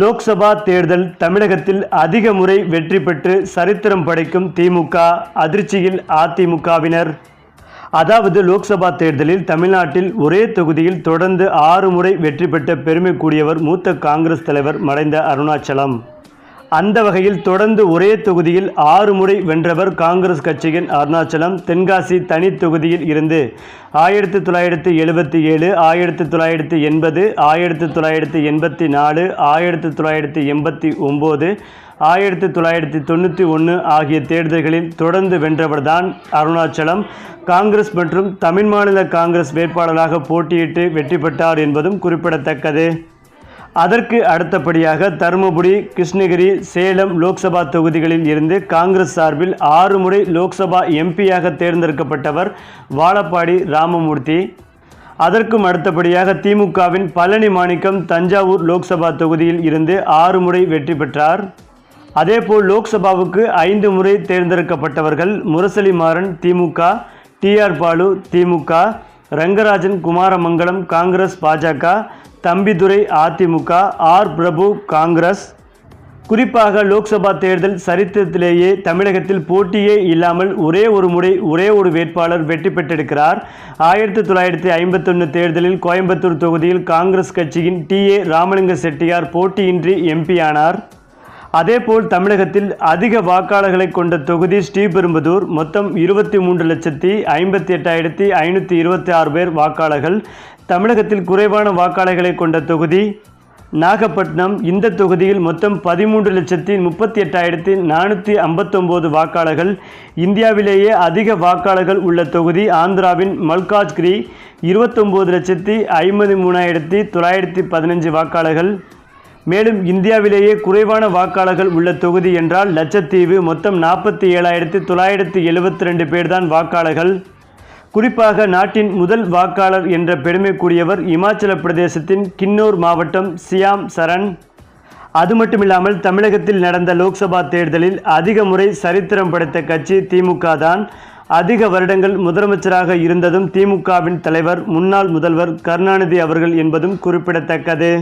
லோக்சபா தேர்தல் தமிழகத்தில் அதிக முறை வெற்றி பெற்று சரித்திரம் படைக்கும் திமுக அதிர்ச்சியில் அதிமுகவினர். அதாவது லோக்சபா தேர்தலில் தமிழ்நாட்டில் ஒரே தொகுதியில் தொடர்ந்து ஆறு முறை வெற்றி பெற்ற பெருமைக்கூடியவர் மூத்த காங்கிரஸ் தலைவர் மறைந்த அருணாச்சலம். அந்த வகையில் தொடர்ந்து ஒரே தொகுதியில் ஆறு முறை வென்றவர் காங்கிரஸ் கட்சியின் அருணாச்சலம் தென்காசி தனி தொகுதியில் இருந்து ஆயிரத்தி தொள்ளாயிரத்தி எழுபத்தி ஏழு ஆயிரத்தி தொள்ளாயிரத்தி எண்பது ஆயிரத்தி தொள்ளாயிரத்தி எண்பத்தி நாலு ஆயிரத்தி தொள்ளாயிரத்தி எண்பத்தி ஒம்பது ஆயிரத்தி தொள்ளாயிரத்தி தொண்ணூற்றி ஒன்று ஆகிய தேர்தல்களில் தொடர்ந்து வென்றவர்தான் அருணாச்சலம். காங்கிரஸ் மற்றும் தமிழ் மாநில காங்கிரஸ் வேட்பாளராக போட்டியிட்டு வெற்றி பெற்றார் என்பதும் குறிப்பிடத்தக்கது. அதற்கு அடுத்தபடியாக தருமபுரி கிருஷ்ணகிரி சேலம் லோக்சபா தொகுதிகளில் இருந்து காங்கிரஸ் சார்பில் ஆறு முறை லோக்சபா எம்பியாக தேர்ந்தெடுக்கப்பட்டவர் வாழப்பாடி ராமமூர்த்தி. அதற்கும் அடுத்தபடியாக திமுகவின் பழனி மாணிக்கம் தஞ்சாவூர் லோக்சபா தொகுதியில் இருந்து ஆறு முறை வெற்றி பெற்றார். அதேபோல் லோக்சபாவுக்கு ஐந்து முறை தேர்ந்தெடுக்கப்பட்டவர்கள் முரசலி மாறன் திமுக டிஆர் பாலு திமுக ரங்கராஜன் குமாரமங்கலம் காங்கிரஸ் பாஜக தம்பிதுரை அதிமுக ஆர். பிரபு காங்கிரஸ். குறிப்பாக லோக்சபா தேர்தல் சரித்திரத்திலேயே தமிழகத்தில் போட்டியே இல்லாமல் ஒரே ஒரு முறை ஒரே ஒரு வேட்பாளர் வெற்றி பெற்றிருக்கிறார். ஆயிரத்தி தொள்ளாயிரத்தி ஐம்பத்தொன்று தேர்தலில் கோயம்புத்தூர் தொகுதியில் காங்கிரஸ் கட்சியின் டி. ஏ. ராமலிங்க செட்டியார் போட்டியின்றி எம்பி ஆனார். அதேபோல் தமிழகத்தில் அதிக வாக்காளர்களை கொண்ட தொகுதி ஸ்ரீபெரும்புதூர் மொத்தம் இருபத்தி மூன்று லட்சத்தி ஐம்பத்தி எட்டாயிரத்தி ஐநூற்றி இருபத்தி ஆறு பேர் வாக்காளர்கள். தமிழகத்தில் குறைவான வாக்காளர்களை கொண்ட தொகுதி நாகப்பட்டினம் இந்த தொகுதியில் மொத்தம் பதிமூன்று லட்சத்தி முப்பத்தி எட்டாயிரத்தி நானூற்றி ஐம்பத்தொம்போது வாக்காளர்கள். இந்தியாவிலேயே அதிக வாக்காளர்கள் உள்ள தொகுதி ஆந்திராவின் மல்காஜ்கிரி இருபத்தொம்போது லட்சத்தி ஐம்பது மூணாயிரத்தி தொள்ளாயிரத்தி பதினஞ்சு வாக்காளர்கள். மேலும் இந்தியாவிலேயே குறைவான வாக்காளர்கள் உள்ள தொகுதி என்றால் லட்சத்தீவு மொத்தம் நாற்பத்தி ஏழாயிரத்தி தொள்ளாயிரத்தி எழுபத்தி ரெண்டு பேர்தான் வாக்காளர்கள். குறிப்பாக நாட்டின் முதல் வாக்காளர் என்ற பெருமைக்குரியவர் இமாச்சல பிரதேசத்தின் கின்னூர் மாவட்டம் சியாம் சரண். அது மட்டுமில்லாமல் தமிழகத்தில் நடந்த லோக்சபா தேர்தலில் அதிக முறை சரித்திரம் படைத்த கட்சி திமுக தான் அதிக வருடங்கள் முதலமைச்சராக இருந்ததும் திமுகவின் தலைவர் முன்னாள் முதல்வர் கருணாநிதி அவர்கள் என்பதும் குறிப்பிடத்தக்கது.